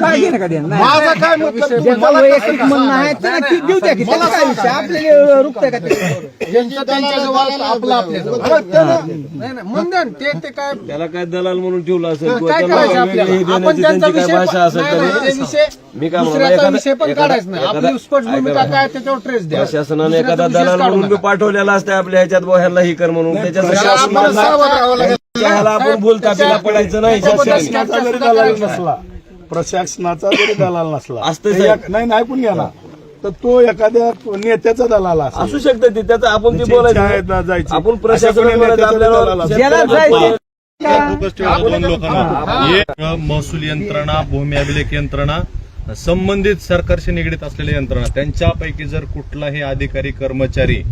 काय घेणं का देणं? नाही. माझा काय मतलब मला कसं म्हणणं आहे ती देऊ द्या की त्याचा काय विषय? आपल्याला रुकतंय का ते? त्यांचं त्यांच्याजवळ आपलं आपल्याजवळ नाही नाही म्हणून द्या ना, ते ते काय त्याला काय दलाल म्हणून ठेवलं असेल किंवा काय त्याला करायचं वेगळी आपल्याला आपण देण्याची त्यांचा त्यांची काय विषय भाषा असेल नाही, नाही, तरी ते विषय मी काय म्हणतो, दुसऱ्याचा एखादा- विषय पण एखादा- काढायचं नाही. एखादा- आपली स्पष्ट भूमिका ऐका काय त्याच्यावर ट्रेस द्या. प्रशासनाने दुसऱ्याचा एखादा विषयच दलाल काढू म्हणून बी नका. पाठवलेला असते आपल्या ह्याच्यात बुवा ह्याला ही कर म्हणून त्याला सावध राहावं लागेल. ह्याला आपण भूलथापीला पडायचं नाही त्याच्याबद्दल शासनाने. जरी दलाल नसला प्रशासनाचा जरी दलाल नसला असतं तर साहेब. एक- नाही नाही ऐकून घ्या ना तर तो एखाद्या नेत्याचा दलाल असेल असू शकतं ते त्याचं आपण ते त्याची इच्छा आहे ना बोलायचं जायची. आपण अशा प्रशासनाने कोणी बोलायचं नेत्याचा दलाल आपल्याला असेल. ज्याला जायचं फोकस ठेवा दोन लोकांना एक महसूल यंत्रणा भूमी अभिलेख यंत्रणा संबंधित सरकारशी निगडीत असलेल्या यंत्रणा त्यांच्यापैकी जर कुठलाही अधिकारी कर्मचारी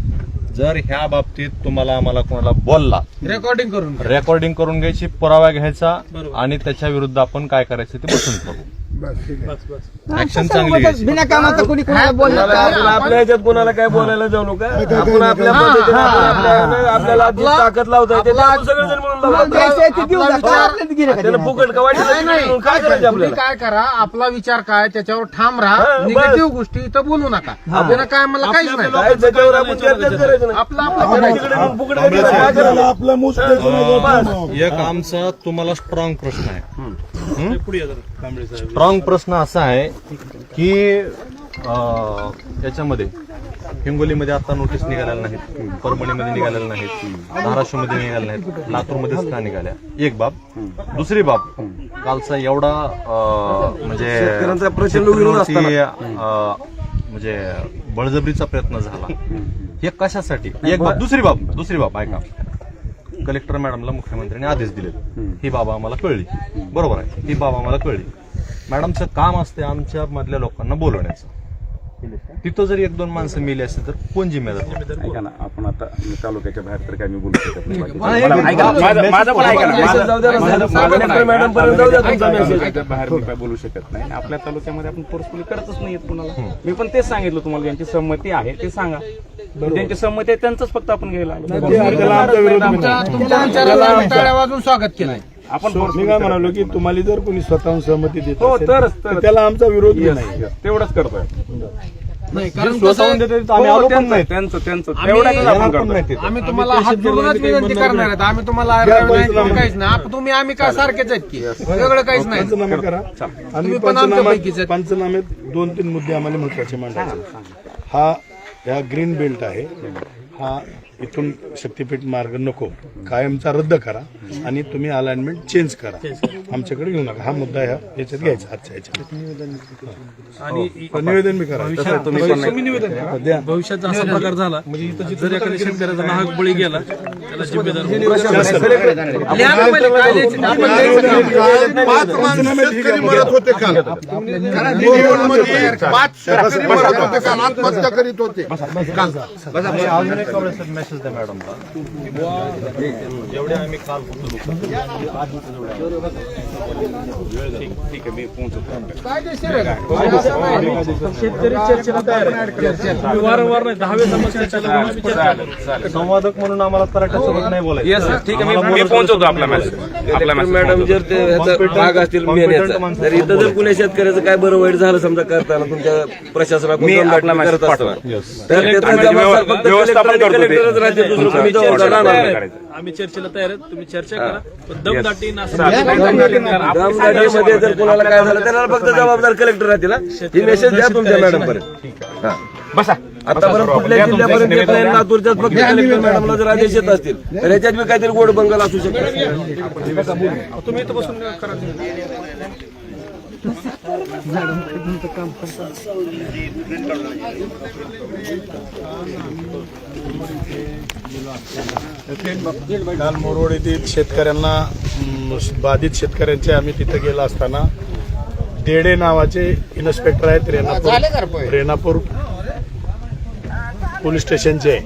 जर ह्या बाबतीत तुम्हाला आम्हाला कोणाला बोलला रेकॉर्डिंग करून. रेकॉर्डिंग करून घ्यायची पुरावा घ्यायचा आणि त्याच्या विरुद्ध आपण काय करायचं ते बसून करू ऍक्शन चांगली घ्यायची बिना कामाचा कोणी कोणाला बोलणार कोणाला आपण आपल्या ह्याच्यात कोणाला काय बोलायला जाऊ नका. आपण आपल्या पद्धतीने आपण आपल्या- आपल्याला जी ताकद लावता येते आपण सगळेजण लावू. त्याला फुकट का वाटेल नाही, नाही. म्हणून काय करायचं तुम्ही आपल्याला? काय करा? आपला विचार काय? त्याच्यावर ठाम हा, राहा बस. निगेटिव्ह गोष्टी इथं बोलू नका. आपल्याला काय मला काहीच नाही. काय त्याच्यावर आपण चर्चाच करायचं नाही. आपलं आपलं करायचं. तिकडे नेऊन फुकट काय करायचं? त्याला आपलं मूस द्यायचं नाही. एक आमचा तुम्हाला स्ट्रॉंग प्रश्न आहे. स्ट्रॉंग प्रश्न असा आहे की याच्यामध्ये हिंगोलीमध्ये आता नोटीस निघालेल्या नाहीत. परभणीमध्ये निघालेल्या नाहीत. धाराशिवमध्ये निघाल्या नाहीत. लातूरमध्येच का निघाल्या? एक बाब. दुसरी बाब कालचा एवढा म्हणजे म्हणजे बळजबरीचा प्रयत्न झाला. हे कशासाठी? एक बाब दुसरी बाब दुसरी बाब ऐका. कलेक्टर मॅडमला मुख्यमंत्र्यांनी आदेश दिले ही बाबा आम्हाला कळली. बरोबर आहे. ही बाबा आम्हाला कळली. मॅडमचं काम असते आमच्या मधल्या लोकांना बोलवण्याचं. तिथं जर एक दोन माणसं मिली असतील तर कोण जिम्मेदार ऐका ना आपण आता तालुक्याच्या बाहेर तर काय मी बोलू शकत नाही बाकी. हा, माझं पण ऐका ना माझं- माझं-. माझं पण ऐका. बाहेर मी काय बोलू शकत नाही आपल्या तालुक्यामध्ये आपण फोर्सफुली करतच नाहीत कुणाला मी पण तेच सांगितलं तुम्हाला ज्यांची संमती आहे ते सांगा ज्यांची संमती आहे त्यांचंच फक्त आपण घ्यायला आलो. नाही. तुमच्या विचाराला टाळ्या वाजून स्वागत केलंय आपण मी काय म्हणालो की तुम्हाला जर कोणी स्वतःहून सहमती देत हो, असेल, तरच- तर तरच. त्याला आमचा विरोध नाही. तेवढंच करतोय. नाही जे कारण कसं स्वतःहून आहे, देतात, आम्ही हो, आलो पण त्यांचं- नाही. त्यांचं त्यांचं. आम्ही- तेवढ्याच आपण पण करतोय. नाही. आम्ही तुम्हाला हात जोडूनच विनंती करणार आहेत. आम्ही तुम्हाला आरडाओरड नाही. किंवा काहीच नाही. आप- तुम्ही आम्ही काय सारखेच आहेत की? वेगळं काहीच नाही. पंचनामे करा. तुम्ही पण आहेत. पंचनामेत दोन तीन मुद्दे आम्हाला महत्त्वाचे मांडायचे हा ह्या ग्रीन बेल्ट आहे. हा इथून शक्तीपीठ मार्ग नको कायमचा रद्द करा आणि तुम्ही अलाइनमेंट चेंज करा आमच्याकडे घेऊ नका हा मुद्दा ह्या याच्यात घ्यायचा आजच्या याच्यात आणि निवेदन बी करा द्या भविष्याचा असा प्रकार झाला जर एखाद्या शेतकऱ्याचा नाहक बळी गेला त्याला जिम्मेदार? पाच आत्महत्या करीत होते मेसेज द्या मॅडमला. जेवढे आम्ही काल ठीक आहे मी पोहोचतो कायदेशीर आहे का? शेतकरी चर्चेला तयार आहे. तुम्ही वारंवार नाही दहावे समस्या चर्चा करून चर्चा करू. संवादक म्हणून आम्हाला तराट्यासोबत नाही बोलायचं ठीक आहे मी- मी पोहोचवतो. आपला मेसेज आपला कलेक्टर मेसेज मॅडम जर ते भाग असतील तर इथं जर कुणी शेतकऱ्याचं काय बरं वाईट झालं समजा करताना तुमच्या प्रशासनाकडून करत पाठवतो. तर त्याचा व्यवस्थापन करतो राहते दुसरं कोणी चर्चा नाही. आम्ही चर्चेला तयार आहेत. तुम्ही चर्चा करा. पण दमदाटी नासं जर कोणाला काय झालं त्याला फक्त जबाबदार कलेक्टर राहतील हा. ही मेसेज द्या तुमच्या मॅडम पर्यंत. हा. बसा. आतापर्यंत कुठल्या जिल्ह्यापर्यंत येत नाही लातूरच्याच फक्त कलेक्टर मॅडमला जर आदेश येत असतील तर याच्यात बी काहीतरी गोड बंगाल असू शकतो. तुम्ही इथं बसून करा. काल मोरोड येथील शेतकऱ्यांना बाधित शेतकऱ्यांचे आम्ही तिथे गेला असताना देडे नावाचे इन्स्पेक्टर आहेत रेणापूर रेणापूर पोलीस स्टेशनचे.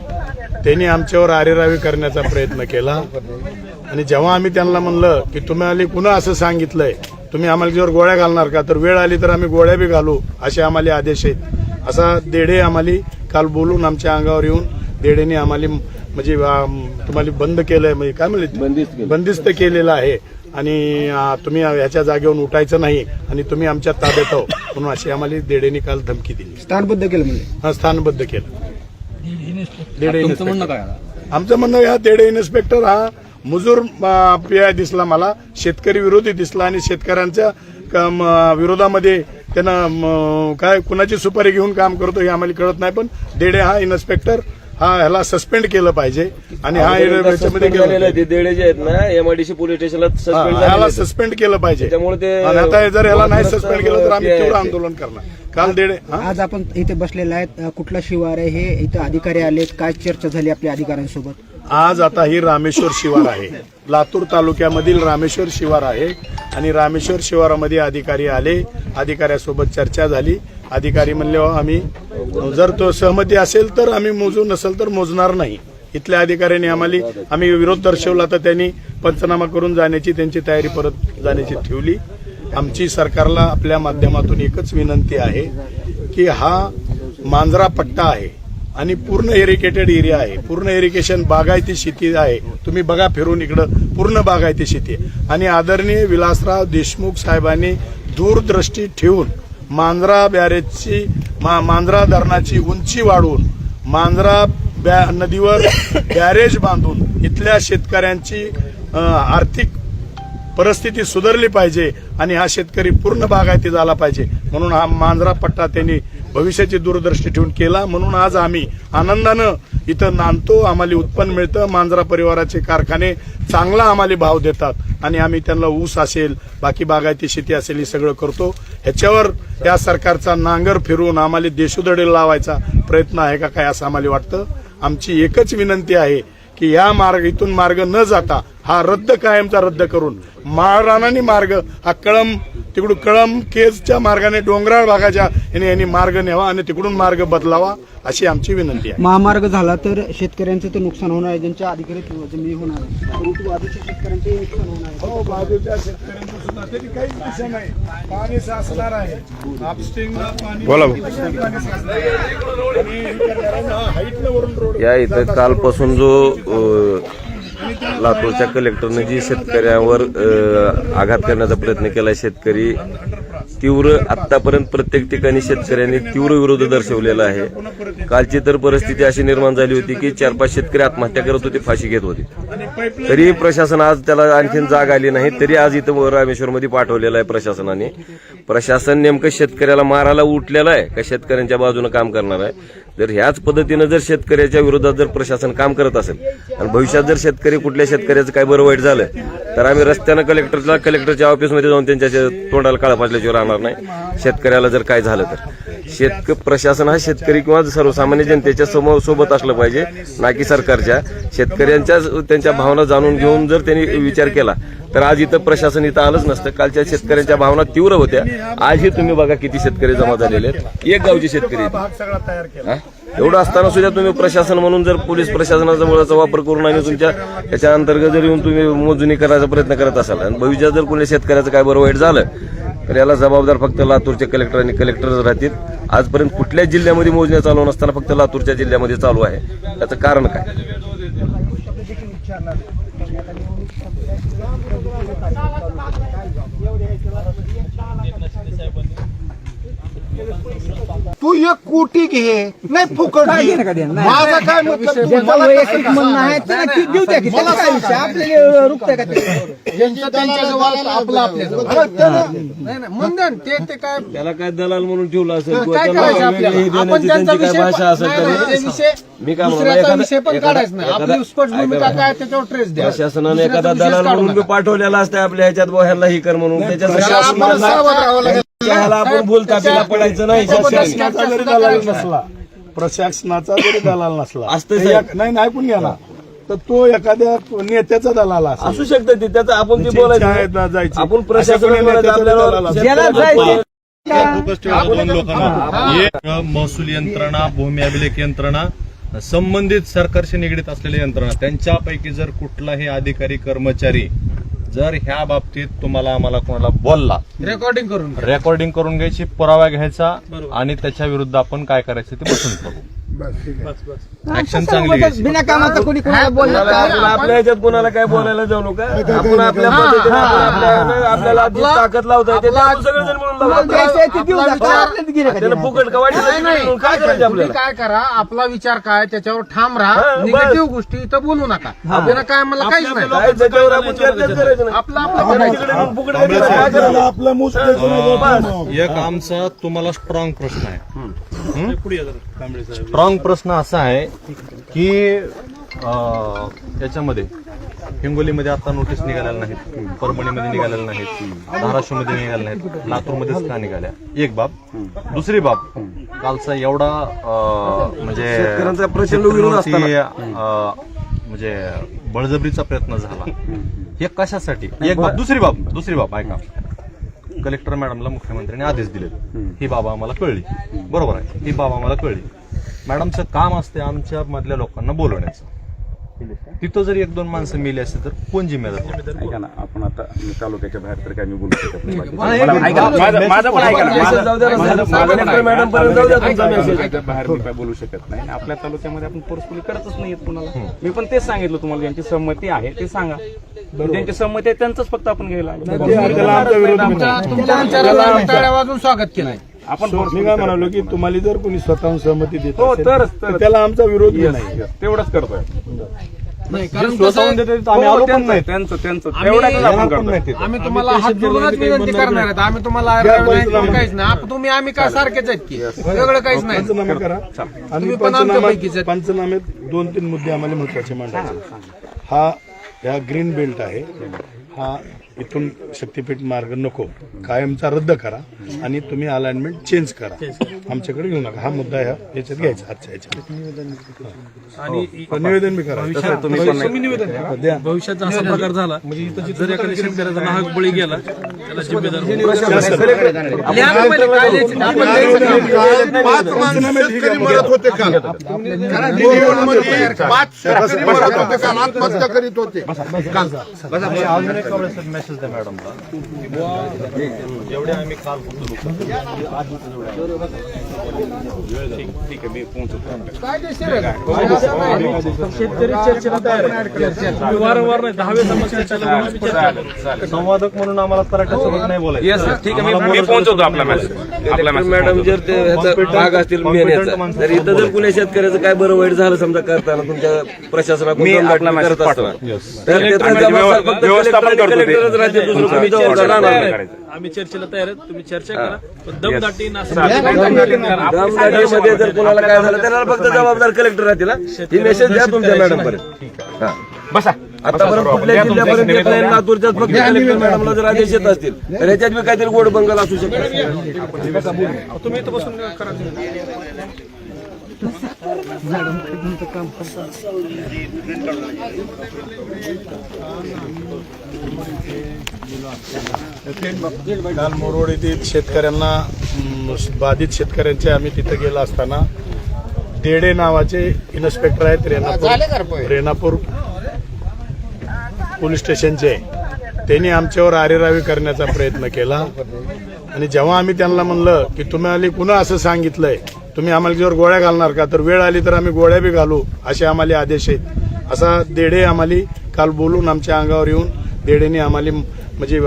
त्यांनी आमच्यावर आरेरावी करण्याचा प्रयत्न केला. आणि जेव्हा आम्ही त्यांना म्हणलं की तुम्हाला पुन्हा असं सांगितलंय? तुम्ही आम्हाला ज्यावर गोळ्या घालणार का? तर वेळ आली तर आम्ही गोळ्या बी घालू असे आम्हाला आदेश आहेत असा देडे आम्हाला काल बोलून आमच्या अंगावर येऊन देडेने आम्हाला म्हणजे तुम्हाला बंद केलंय म्हणजे काय म्हणले? बंदिस्त बंदिस्त केलेलं आहे. आणि तुम्ही ह्याच्या जागेवरून उठायचं नाही आणि तुम्ही आमच्या ताब्यात आहो म्हणून अशी आम्हाला देडेने काल धमकी दिली. स्थानबद्ध केलं म्हणजे? हा स्थानबद्ध केलं. देडे आमचं म्हणणं या देडे इन्स्पेक्टर हा मुजूर पीआय दिसला मला शेतकरी विरोधी दिसला आणि शेतकऱ्यांच्या विरोधामध्ये त्यानं काय कुणाची सुपारी घेऊन काम करतो हे आम्हाला कळत नाही पण देडे हा इन्स्पेक्टर हा ह्याला सस्पेंड केलं पाहिजे. आणि हा याच्यामध्ये आहे. ते देडे जे आहेत ना एमआयडीसी पोलीस स्टेशनला हा, सस्पेंड ह्याला झालेले सस्पेंड केलं पाहिजे. त्याच्यामुळे ते- आणि आता जर ह्याला नाही सस्पेंड केलं तर आम्ही तीव्र आंदोलन करणार. काल देडे हा? आज आपण इथे बसलेले आहेत. अ, कुठला शिवार आहे हे? इथं अधिकारी आले काय चर्चा झाली आपल्या अधिकाऱ्यांसोबत? आज आता ही रामेश्वर शिवार आहे. लातूर तालुक्यामधील रामेश्वर शिवार आहे. आणि रामेश्वर शिवारामध्ये अधिकारी आले. अधिकाऱ्यासोबत चर्चा झाली. अधिकारी म्हणले आम्ही जर तो सहमती असेल तर आम्ही मोजू नसेल तर मोजणार नाही. इथल्या अधिकाऱ्यांनी आम्हाला आम्ही विरोध दर्शवला तर त्यांनी पंचनामा करून जाण्याची त्यांची तयारी परत जाण्याची ठेवली. आमची सरकारला आपल्या माध्यमातून एकच विनंती आहे की हा मांजरा पट्टा आहे आणि पूर्ण इरिगेटेड एरिया आहे. पूर्ण इरिगेशन बागायती शेती आहे. तुम्ही बघा फिरून इकडं पूर्ण बागायती शेती आहे. आणि आदरणीय विलासराव देशमुख साहेबांनी दूरदृष्टी ठेवून मांजरा बॅरेजची मा, मांजरा धरणाची उंची वाढवून मांजरा बॅ नदीवर बॅरेज बांधून इथल्या शेतकऱ्यांची आर्थिक परिस्थिती सुधारली पाहिजे आणि हा शेतकरी पूर्ण बागायती झाला पाहिजे. म्हणून हा मांजरा पट्टा त्यांनी भविष्याची दूरदृष्टी ठेवून केला. म्हणून आज आम्ही आनंदानं इथं नांदतो. आम्हाला उत्पन्न मिळतं. मांजरा परिवाराचे कारखाने चांगला आम्हाला भाव देतात. आणि आम्ही त्यांना ऊस असेल बाकी बागायती शेती असेल हे सगळं करतो. ह्याच्यावर या सरकारचा नांगर फिरून आम्हाला देशोदडे लावायचा प्रयत्न आहे का काय असं आम्हाला वाटतं? आमची एकच विनंती आहे की या मार्ग इथून मार्ग न जाता हा रद्द कायमचा रद्द करून महाराणांनी मार्ग हा कळम तिकडून कळम केजच्या मार्गाने डोंगराळ भागाच्या याने यांनी मार्ग न्यावा आणि तिकडून मार्ग बदलावा अशी आमची विनंती आहे. महामार्ग झाला तर शेतकऱ्यांचं तर नुकसान होणार आहे. ज्यांच्या अधिकृत जमिनी होणार आहे परंतु बाजूच्या शेतकऱ्यांचे नुकसान होणार आहे. हो बाजूच्या शेतकऱ्यांचं सुद्धा तरी काही विषय नाही. पाणी साचणार आहे. पाणी बोला. हे हा हाईटनं वरून रोड या इथं कालपासून जो लातूरच्या कलेक्टरने जी शेतकऱ्यावर आघात करण्याचा प्रयत्न केला शेतकरी तीव्र आतापर्यंत प्रत्येक ठिकाणी शेतकऱ्यांनी तीव्र विरोध दर्शवलेला आहे. कालची तर परिस्थिती अशी निर्माण झाली होती की चार पाच शेतकरी आत्महत्या करत होते फाशी घेत होते. तरी प्रशासन आज त्याला आणखीन जाग आली नाही तरी आज इथं रामेश्वरमध्ये पाठवलेलं आहे प्रशासनाने. प्रशासन नेमकं शेतकऱ्याला मारायला उठलेलं आहे का शेतकऱ्यांच्या बाजूने काम करणार आहे? जर ह्याच पद्धतीनं जर शेतकऱ्याच्या विरोधात जर प्रशासन काम करत असेल आणि भविष्यात जर शेतकरी कुठल्या शेतकऱ्याचं काय बरं वाईट झालं तर आम्ही रस्त्यानं कलेक्टरला कलेक्टरच्या ऑफिसमध्ये जाऊन त्यांच्या तोंडाला काळा पाजल्याशिवाय राहणार नाही. शेतकऱ्याला जर काय झालं तर. शेतक प्रशासन हा शेतकरी किंवा सर्वसामान्य जनतेच्या समोर सोबत असलं पाहिजे ना की सरकारच्या. शेतकऱ्यांच्या त्यांच्या भावना जाणून घेऊन जर त्यांनी विचार केला तर आज इथं प्रशासन इथं आलंच नसतं. कालच्या शेतकऱ्यांच्या भावना तीव्र होत्या. आजही तुम्ही बघा किती शेतकरी जमा झालेले आहेत. एक गावचे शेतकरी एवढं असताना सुद्धा तुम्ही प्रशासन म्हणून जर पोलीस प्रशासनाचा मुळाचा वापर करून आणि तुमच्या याच्या अंतर्गत जर येऊन तुम्ही मोजणी करायचा प्रयत्न करत असाल आणि भविष्यात जर कोणी शेतकऱ्याचं काय बरं वाईट झालं तर याला जबाबदार फक्त लातूरचे कलेक्टर आणि कलेक्टरच राहतील. आजपर्यंत कुठल्याच जिल्ह्यामध्ये मोजण्या चालू नसताना फक्त लातूरच्या जिल्ह्यामध्ये चालू आहे. त्याचं कारण काय? तू एक कोटी घे. नाही फुकट घे. माझा काय म्हणणं आहे ती देऊ द्या की त्याचा काय विषय? आपल्याला का ते? ते त्याला काय दलाल म्हणून ठेवलं असेल? काय करायचं आपल्याला? आपण त्यांचा विषय मी काय म्हणतो, दुसऱ्याचा एखादा- विषय पण एखादा- काढायचं नाही. आपली एखादा- स्पष्ट भूमिका ऐका ना. काय त्याच्यावर ट्रेस द्या. प्रशासनाने दुसऱ्याचा एखादा विषयच दलाल म्हणून. पाठवलेला असतं आपल्या ह्याच्यात ह्याला ही कर म्हणून. त्याच्यासाठी ह्याला आपण बोलतापीला पडायचं नाही. प्रशासनाचा जरी दलाल नसला प्रशासनाचा जरी दलाल नसला असतं तर साहेब. एक- नाही नाही ऐकून घ्या ना तर तो एखाद्या नेत्याचा दलाल असेल असू शकतं ते त्याचं आपण ते शाळेत बोलायचं ना जायची. आपण अशा प्रशासनाला कोणी बोलायचं नेत्याचा आपल्याला दलाल असेल. ज्याला जायचं फोकस ठेवा दोन लोकांना एक महसूल यंत्रणा भूमी अभिलेख यंत्रणा संबंधित सरकारशी निगडीत असलेल्या यंत्रणा त्यांच्यापैकी जर कुठलाही अधिकारी कर्मचारी जर ह्या बाबतीत तुम्हाला आम्हाला कोणाला बोलला रेकॉर्डिंग करून. रेकॉर्डिंग करून घ्यायची पुरावा घ्यायचा आणि त्याच्या विरुद्ध आपण काय करायचं ते बसून करू ऍक्शन चांगली घ्यायची बिना कामाचा कोणी कोणाला बोलणार का? आपल्या ह्याच्यात कोणाला काय बोलायला जाऊ नका. आपण आपल्या पद्धतीने आपण आपल्या- आपल्याला जी ताकद लावता येते. ते आपण सगळेजण म्हणून लावू. तुम्हाला द्यायचं आहे ते देऊ आपला. विचार- आपल्याला गिऱ्हाईक त्याला आहे. फुकट का वाटेल नाही? नाही म्हणून काय करायचं तुम्ही? आपल्याला? काय करा? आपला विचार काय? त्याच्यावर ठाम हा, राहा बस. निगेटिव्ह गोष्टी इथं बोलू नका. आपल्याला काय मला काहीच नाही. काय त्याच्यावर आपण चर्चाच करायचं नाही. आपलं आपलं करायचं. तिकडे जाऊन फुकट काय करायचं? आपलं मुस एक आमचा तुम्हाला स्ट्रॉंग प्रश्न आहे. स्ट्रॉंग प्रश्न असा आहे की अं, याच्यामध्ये हिंगोलीमध्ये आता नोटीस निघालेल्या नाहीत परभणीमध्ये निघालेल्या नाहीत धाराशिवमध्ये निघाल्या नाहीत लातूरमध्येच का निघाल्या? एक बाब. दुसरी बाब कालचा एवढा म्हणजे शेतकऱ्यांचा म्हणजे बळजबरीचा प्रयत्न झाला. हे कशासाठी? एक बाब. दुसरी बाब दुसरी बाब ऐका. कलेक्टर मॅडमला मुख्यमंत्र्यांनी आदेश दिले ही बाबा आम्हाला कळली. बरोबर आहे. ही बाबा आम्हाला कळली. मॅडमचं काम असते आमच्या मधल्या लोकांना बोलवण्याचं तिथं जर एक दोन माणसं मेली असते तर कोण जिम्मेदार ना आपण आता तालुक्याच्या बाहेर तर काय मी बोलू शकत बाहेर मी काय बोलू शकत नाही आपल्या तालुक्यामध्ये आपण फोर्सफुली करतच नाही कुणाला मी पण तेच सांगितलं तुम्हाला ज्यांची संमती आहे ते सांगा ज्यांची संमती आहे त्यांचंच फक्त आपण घ्यायला स्वागत केलंय आपण मी काय म्हणालो की तुम्हाला. जर कोणी स्वतःहून सहमती देत हो, असेल, तरच- तर तरच. त्याला आमचा विरोध Yes, नाही. yes. तेवढंच करतोय. नाही कारण स्वतःहून कसं देते तर आम्ही हो, आलो पण त्यांचं नाही. त्यांचं त्यांचं. आम्ही- तेवढ्यातच आपण पण करतोय. नाही तिथं. आम्ही तुम्हाला हात जोडूनच विनंती करणार आहेत. आम्ही तुम्हाला नाही काहीच नाही. आप- तुम्ही आम्ही काय सारखेच आहेत की? वेगळं काहीच नाही. पंचनामा करा. आणि तुम्ही पण आमच्या पंचनामा पैकीच आहेत. पंचनाम्यात दोन तीन मुद्दे आम्हाला महत्त्वाचे मांडायचे हा ह्या ग्रीन बेल्ट आहे. हा इथून शक्तीपीठ मार्ग नको. कायमचा रद्द करा आणि तुम्ही अलाइनमेंट चेंज करा. आमच्याकडे घेऊ नका. हा मुद्दा ह्या याच्यात घ्यायचा आजच्या याच्यात. आणि हो, निवेदन बी करा. भविष्यात जर असा प्रकार झाला जर एखाद्या शेतकऱ्याचा नाहक बळी गेला त्याला जिम्मेदार. पाच आत्महत्या करीत होते. अजून एक वेळेस मेसेज द्या मॅडमला की बुवा, जेवढे आम्ही काल होतो कायदेशीर आहे. शेतकरी चर्चेला तयार आहे. तुम्ही वारंवार नाही दहावे समस्या चर्चा करून आम्ही चर्चा करू. संवादक म्हणून आम्हाला तराट्यासोबत नाही बोलायचं. ठीक आहे मी पोहोचवतो आपला मेसेज आपला मॅडम जर भाग असतील तर इथं जर कुणी शेतकऱ्याचं काय बरं वाईट झालं समजा करताना तुमच्या प्रशासनाकडून करत असताना पाठवतो. तर आणि जबाबदार फक्त व्यवस्थापन आणि करतो ते. दुसरं कोणी जबाबदार चर्चेला राहणार तयार नाही आहे. आम्ही चर्चेला तयार आहेत. तुम्ही चर्चा करा. पण दमदाटी दमदाटीमध्ये जर कोणाला काय झालं त्याला फक्त जबाबदार कलेक्टर राहतील हा. ही मेसेज द्या तुमच्या मॅडम पर्यंत बसा. आतापर्यंत कुठल्या जिल्ह्यापर्यंत येत नाही लातूरच्याच फक्त कलेक्टर मॅडमला जर आदेश येत असतील तर ह्याच्यात बी काहीतरी गोड बंगल असू शकतो तुम्ही इथं बसून करा. काल मोरोड येथील शेतकऱ्यांना बाधित शेतकऱ्यांचे आम्ही तिथे गेलो असताना देडे नावाचे इन्स्पेक्टर आहेत रेणापूर रेणापूर पोलीस स्टेशनचे. त्यांनी आमच्यावर आरेरावी करण्याचा प्रयत्न केला. आणि जेव्हा आम्ही त्यांना म्हणलं की तुम्हाला पुन्हा असं सांगितलंय? तुम्ही आम्हाला जर गोळ्या घालणार का? तर वेळ आली तर आम्ही गोळ्या बी घालू असे आम्हाला आदेश आहेत. असा देडे आम्हाला काल बोलून आमच्या अंगावर येऊन देडेने आम्हाला म्हणजे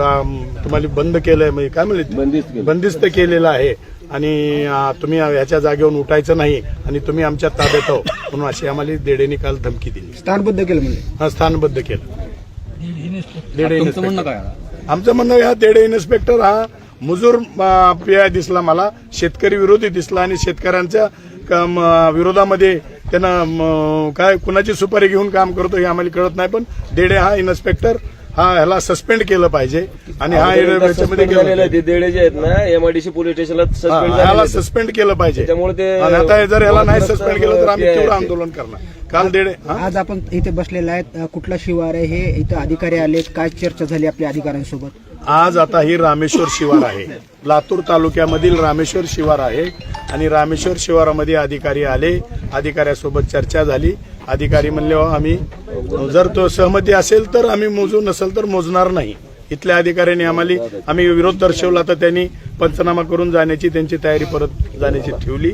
तुम्हाला बंद केलंय म्हणजे काय म्हणले? बंदिस्त केलेलं आहे. आणि तुम्ही ह्याच्या जागेवरून उठायचं नाही आणि तुम्ही आमच्या ताब्यात आहो. म्हणून अशी आम्हाला देडेने काल धमकी दिली. स्थानबद्ध केलं म्हणजे हा स्थानबद्ध केलं. देडे इन्स्पेक्टर आमचं म्हणणं हा देडे इन्स्पेक्टर हा मुजूर पीआय दिसला मला शेतकरी विरोधी दिसला आणि शेतकऱ्यांच्या विरोधामध्ये त्यानं काय कुणाची सुपारी घेऊन काम करतो हे आम्हाला कळत नाही पण देडे हा इन्स्पेक्टर हा ह्याला सस्पेंड केलं पाहिजे आणि हा जे आहेत ना एमआयडीसी पोलीस स्टेशनला सस्पेंड केलं पाहिजे. त्याच्यामुळे ते- आणि आता जर ह्याला नाही सस्पेंड केलं तर आम्ही ते- तीव्र आंदोलन करणार? काल देडे हा? आज आपण इथे बसलेला आहेत. कुठला शिवार आहे हे? इथं अधिकारी आलेत. काय चर्चा झाली आपल्या अधिकाऱ्यांसोबत? आज आता ही रामेश्वर शिवार आहे. लातूर तालुक्यामधील रामेश्वर शिवार आहे आणि रामेश्वर शिवारामध्ये अधिकारी आले. अधिकाऱ्यासोबत चर्चा झाली. अधिकारी म्हणले "हो, आम्ही जर तो सहमती असेल तर आम्ही मोजू नसेल तर मोजणार नाही. इथल्या अधिकाऱ्यांनी आम्हाला आम्ही विरोध दर्शवला तर त्यांनी पंचनामा करून जाण्याची त्यांची तयारी परत जाण्याची ठेवली.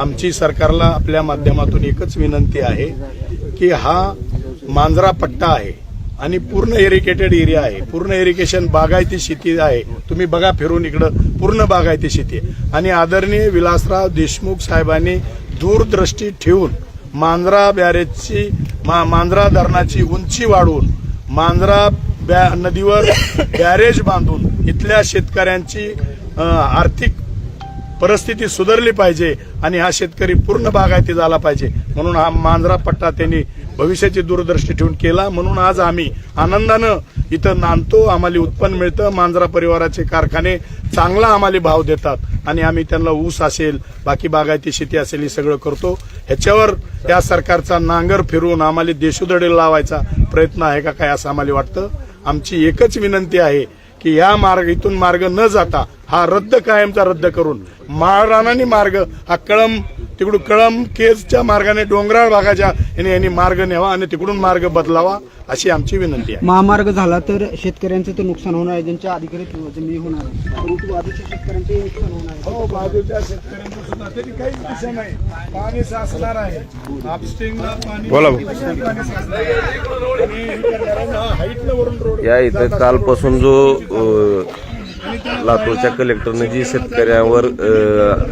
आमची सरकारला आपल्या माध्यमातून एकच विनंती आहे की हा मांजरा पट्टा आहे आणि पूर्ण एरिकेटेड एरिया आहे. पूर्ण इरिगेशन बागायती शेती आहे. तुम्ही बघा फिरून इकडं पूर्ण बागायती शेती आहे. आणि आदरणीय विलासराव देशमुख साहेबांनी दूरदृष्टी ठेवून मांजरा बॅरेजची मा मांजरा धरणाची उंची वाढवून मांजरा बॅ नदीवर बॅरेज बांधून इथल्या शेतकऱ्यांची आर्थिक परिस्थिती सुधारली पाहिजे आणि हा शेतकरी पूर्ण बागायती झाला पाहिजे. म्हणून हा मांजरा पट्टा त्यांनी भविष्याची दूरदृष्टी ठेवून केला. म्हणून आज आम्ही आनंदानं इथं नांदतो आम्हाला उत्पन्न मिळतं मांजरा परिवाराचे कारखाने चांगला आम्हाला भाव देतात आणि आम्ही त्यांना ऊस असेल बाकी बागायती शेती असेल हे सगळं करतो. ह्याच्यावर या सरकारचा नांगर फिरवून आम्हाला देशोधडी लावायचा प्रयत्न आहे का काय असं आम्हाला वाटतं. आमची एकच विनंती आहे की या मार्ग इथून मार्ग न जाता हा रद्द कायमचा रद्द करून माळरानानी मार्ग हा कळम तिकडून कळम केजच्या मार्गाने डोंगराळ भागाच्या याने यांनी मार्ग न्यावा आणि तिकडून मार्ग बदलावा अशी आमची विनंती आहे. महामार्ग झाला तर शेतकऱ्यांचं तर नुकसान होणार आहे ज्यांच्या अधिकृत जमिनी होणार आहे ऋतू आधीच्या शेतकऱ्यांचे नुकसान होणार आहे. हो बाजूच्या शेतकऱ्यांचं सुद्धा तरी काहीच दिशा नाही पाणी साचणार आहे. पाणी बोला. हाईटनं वरून रोड या इथं कालपासून जो लातूरच्या कलेक्टरनं जी शेतकऱ्यांवर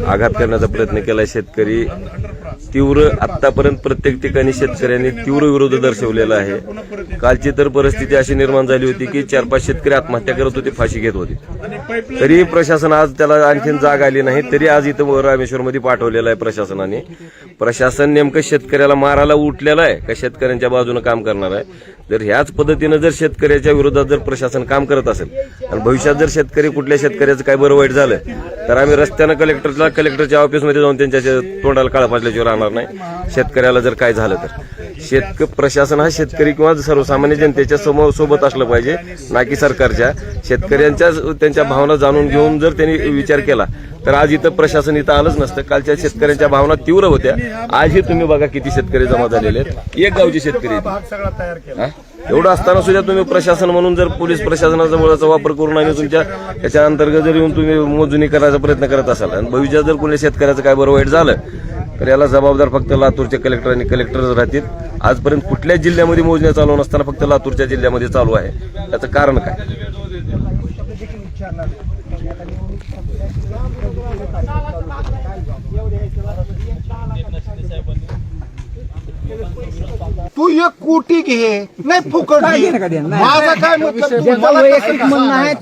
आघात करण्याचा प्रयत्न केला शेतकरी तीव्र आतापर्यंत प्रत्येक ठिकाणी शेतकऱ्यांनी तीव्र विरोध दर्शवलेला आहे. कालची तर परिस्थिती अशी निर्माण झाली होती की चार पाच शेतकरी आत्महत्या करत होते फाशी घेत होते. तरी प्रशासन आज त्याला आणखीन जाग आली नाही तरी आज इथं रामेश्वरमध्ये पाठवलेलं आहे प्रशासनाने. प्रशासन नेमकं शेतकऱ्याला मारायला उठलेलं आहे का शेतकऱ्यांच्या बाजूने काम करणार आहे? जर ह्याच पद्धतीनं जर शेतकऱ्याच्या विरोधात जर प्रशासन काम करत असेल आणि भविष्यात जर शेतकरी कुठल्या शेतकऱ्याचं काय बरं वाईट झालं तर आम्ही रस्त्यानं कलेक्टरला कलेक्टरच्या ऑफिसमध्ये जाऊन त्यांच्या तोंडाला काळा पाजल्याशिवाय राहणार नाही. शेतकऱ्याला जर काय झालं तर. शेतक प्रशासन हा शेतकरी किंवा सर्वसामान्य जनतेच्या समोर सोबत असलं पाहिजे ना की सरकारच्या. शेतकऱ्यांच्या त्यांच्या भावना जाणून घेऊन जर त्यांनी विचार केला तर आज इथं प्रशासन इथं आलंच नसतं. कालच्या शेतकऱ्यांच्या भावना तीव्र होत्या. आजही तुम्ही बघा किती शेतकरी जमा झालेले आहेत. एक गावचे शेतकरी एवढं असताना सुद्धा तुम्ही प्रशासन म्हणून जर पोलीस प्रशासनाचा मुळाचा वापर करून आणि तुमच्या याच्या अंतर्गत जर येऊन तुम्ही मोजणी करायचा प्रयत्न करत असाल आणि भविष्यात जर कोणी शेतकऱ्याचं काय बरं वाईट झालं तर याला जबाबदार फक्त लातूरचे कलेक्टर आणि कलेक्टरच राहतील. आजपर्यंत कुठल्याच जिल्ह्यामध्ये मोजण्या चालू नसताना फक्त लातूरच्या जिल्ह्यामध्ये चालू आहे. त्याचं कारण काय? तू एक कोटी घे. नाही फुकट. माझं काय मतलब म्हणणं आहे